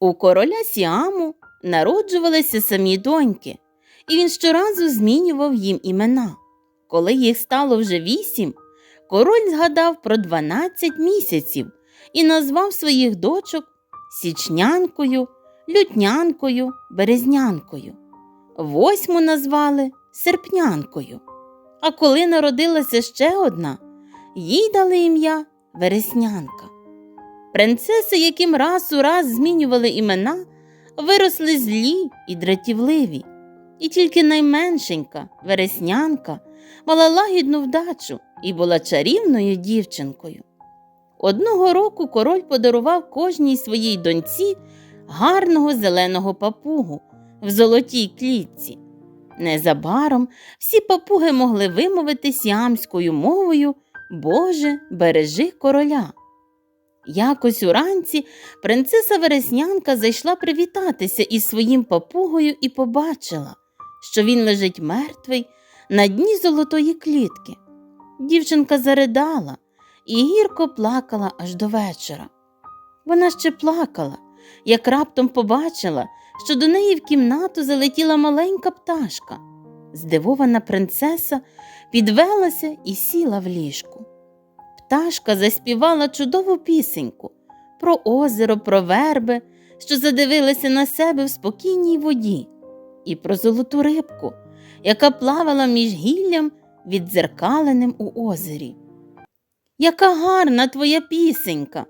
У короля Сіаму народжувалися самі доньки, і він щоразу змінював їм імена. Коли їх стало вже вісім, король згадав про дванадцять місяців і назвав своїх дочок січнянкою, лютнянкою, березнянкою. Восьму назвали серпнянкою. А коли народилася ще одна, їй дали ім'я Вереснянка. Принцеси, яким раз у раз змінювали імена, виросли злі і дратівливі, і тільки найменшенька вереснянка мала лагідну вдачу і була чарівною дівчинкою. Одного року король подарував кожній своїй доньці гарного зеленого папугу в золотій клітці. Незабаром всі папуги могли вимовити сіамською мовою Боже, бережи короля. Якось уранці принцеса Вереснянка зайшла привітатися із своїм папугою і побачила, що він лежить мертвий на дні золотої клітки. Дівчинка заридала і гірко плакала аж до вечора. Вона ще плакала, як раптом побачила, що до неї в кімнату залетіла маленька пташка. Здивована принцеса підвелася і сіла в ліжку. Пташка заспівала чудову пісеньку про озеро, про верби, що задивилися на себе в спокійній воді, і про золоту рибку, яка плавала між гіллям віддзеркаленим у озері. Яка гарна твоя пісенька!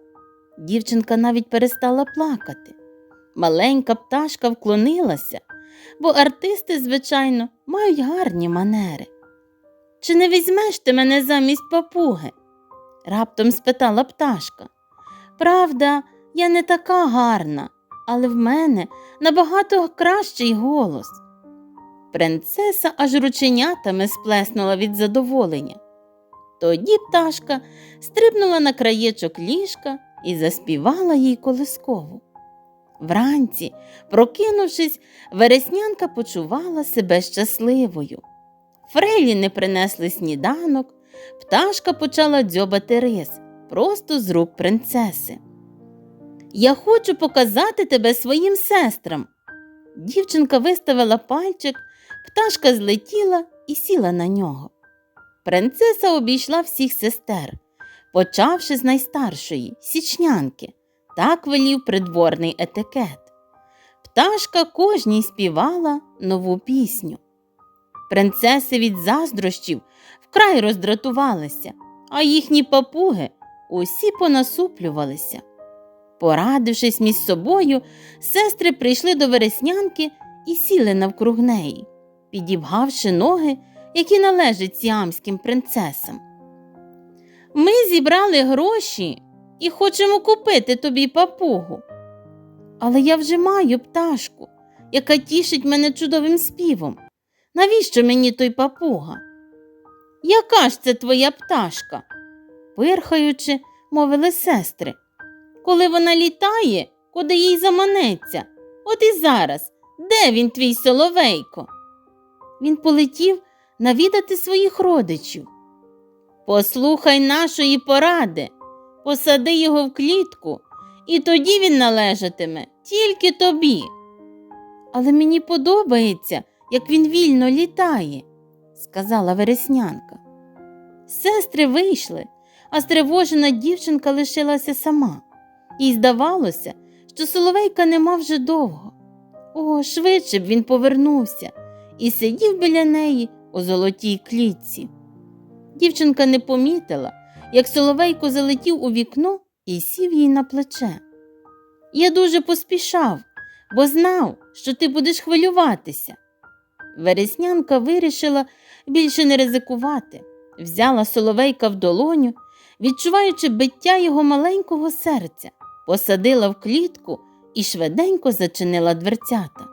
Дівчинка навіть перестала плакати. Маленька пташка вклонилася, бо артисти, звичайно, мають гарні манери. Чи не візьмеш ти мене замість папуги? Раптом спитала пташка. Правда, я не така гарна, але в мене набагато кращий голос. Принцеса аж рученятами сплеснула від задоволення. Тоді пташка стрибнула на краєчок ліжка і заспівала їй колискову. Вранці, прокинувшись, вереснянка почувала себе щасливою. Фрейлі не принесли сніданок, пташка почала дзьобати рис просто з рук принцеси. Я хочу показати тебе своїм сестрам. Дівчинка виставила пальчик, пташка злетіла і сіла на нього. Принцеса обійшла всіх сестер, почавши з найстаршої січнянки, так велів придворний етикет. Пташка кожній співала нову пісню. Принцеси від заздрощів вкрай роздратувалися, а їхні папуги усі понасуплювалися. Порадившись між собою, сестри прийшли до вереснянки і сіли навкруг неї, підібгавши ноги, які належать сіамським принцесам. Ми зібрали гроші і хочемо купити тобі папугу. Але я вже маю пташку, яка тішить мене чудовим співом. Навіщо мені той папуга? Яка ж це твоя пташка? пирхаючи, мовили сестри. Коли вона літає, куди їй заманеться. От і зараз, де він твій соловейко? Він полетів навідати своїх родичів. Послухай нашої поради, посади його в клітку, і тоді він належатиме тільки тобі. Але мені подобається, як він вільно літає, сказала вереснянка. Сестри вийшли, а стривожена дівчинка лишилася сама. Їй здавалося, що Соловейка нема вже довго. О, швидше б він повернувся і сидів біля неї у золотій клітці. Дівчинка не помітила, як Соловейко залетів у вікно і сів їй на плече. Я дуже поспішав, бо знав, що ти будеш хвилюватися. Вереснянка вирішила більше не ризикувати, взяла Соловейка в долоню, відчуваючи биття його маленького серця, посадила в клітку і швиденько зачинила дверцята.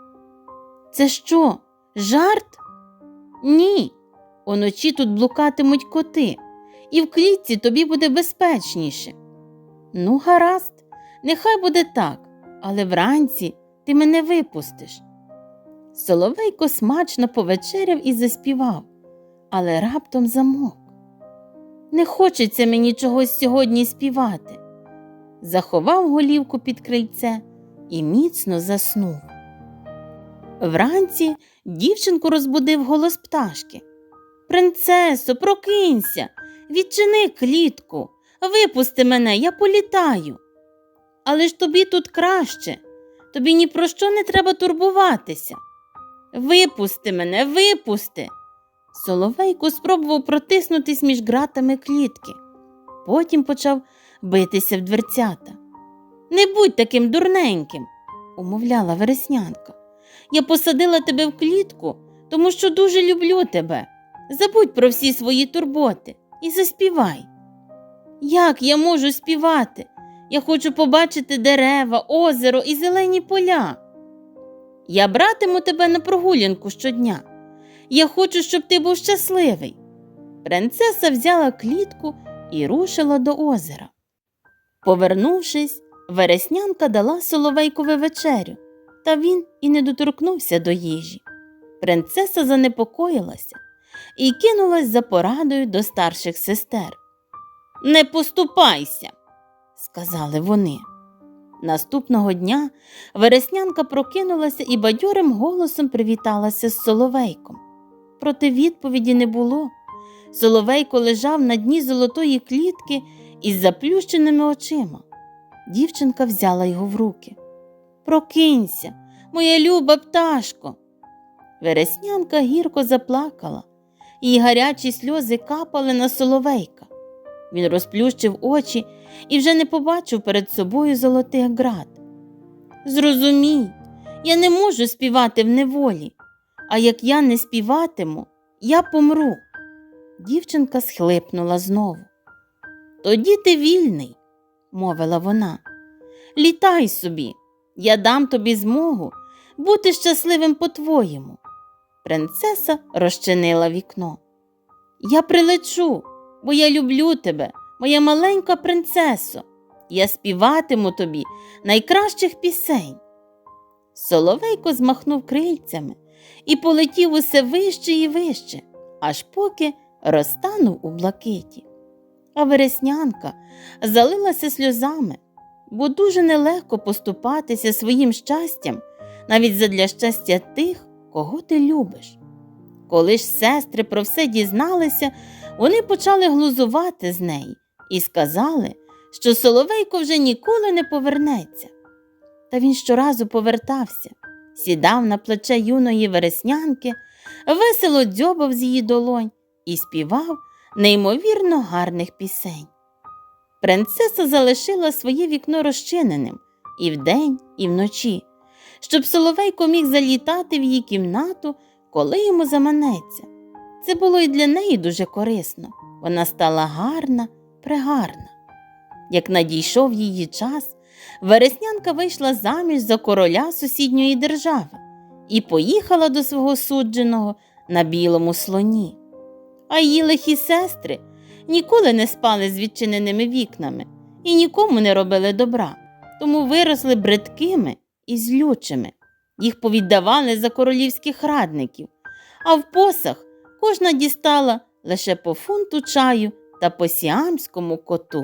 Це що, жарт? Ні. Уночі тут блукатимуть коти, і в клітці тобі буде безпечніше. Ну, гаразд, нехай буде так, але вранці ти мене випустиш. Соловейко смачно повечеряв і заспівав, але раптом замовк. Не хочеться мені чогось сьогодні співати. Заховав голівку під крильце і міцно заснув. Вранці дівчинку розбудив голос пташки. Принцесо, прокинься, відчини клітку, випусти мене, я політаю. Але ж тобі тут краще, тобі ні про що не треба турбуватися. Випусти мене, випусти. Соловейко спробував протиснутись між ґратами клітки. Потім почав битися в дверцята. Не будь таким дурненьким, умовляла вереснянка. Я посадила тебе в клітку, тому що дуже люблю тебе. Забудь про всі свої турботи і заспівай. Як я можу співати? Я хочу побачити дерева, озеро і зелені поля. Я братиму тебе на прогулянку щодня. Я хочу, щоб ти був щасливий. Принцеса взяла клітку і рушила до озера. Повернувшись, вереснянка дала соловейкові вечерю, та він і не доторкнувся до їжі. Принцеса занепокоїлася і кинулась за порадою до старших сестер. Не поступайся, сказали вони. Наступного дня вереснянка прокинулася і бадьорим голосом привіталася з соловейком. Проте відповіді не було. Соловейко лежав на дні золотої клітки із заплющеними очима. Дівчинка взяла його в руки. Прокинься, моя люба пташко. Вереснянка гірко заплакала, її гарячі сльози капали на соловейка. Він розплющив очі і вже не побачив перед собою золотих град. Зрозумій, я не можу співати в неволі, а як я не співатиму, я помру. Дівчинка схлипнула знову. Тоді ти вільний, мовила вона. Літай собі, я дам тобі змогу бути щасливим по-твоєму. Принцеса розчинила вікно. Я прилечу, бо я люблю тебе, моя маленька принцесо. Я співатиму тобі найкращих пісень. Соловейко змахнув крильцями і полетів усе вище і вище, аж поки розтанув у блакиті. А вереснянка залилася сльозами, бо дуже нелегко поступатися своїм щастям навіть задля щастя тих, кого ти любиш. Коли ж сестри про все дізналися, вони почали глузувати з неї і сказали, що Соловейко вже ніколи не повернеться. Та він щоразу повертався, сідав на плече юної вереснянки, весело дзьобав з її долонь і співав неймовірно гарних пісень. Принцеса залишила своє вікно розчиненим і вдень, і вночі, щоб Соловейко міг залітати в її кімнату, коли йому заманеться. Це було і для неї дуже корисно. Вона стала гарна, прегарна. Як надійшов її час, Вереснянка вийшла заміж за короля сусідньої держави і поїхала до свого судженого на білому слоні. А її лихі сестри ніколи не спали з відчиненими вікнами і нікому не робили добра, тому виросли бридкими і злючими. Їх повіддавали за королівських радників, а в посах кожна дістала лише по фунту чаю та по сіамському коту.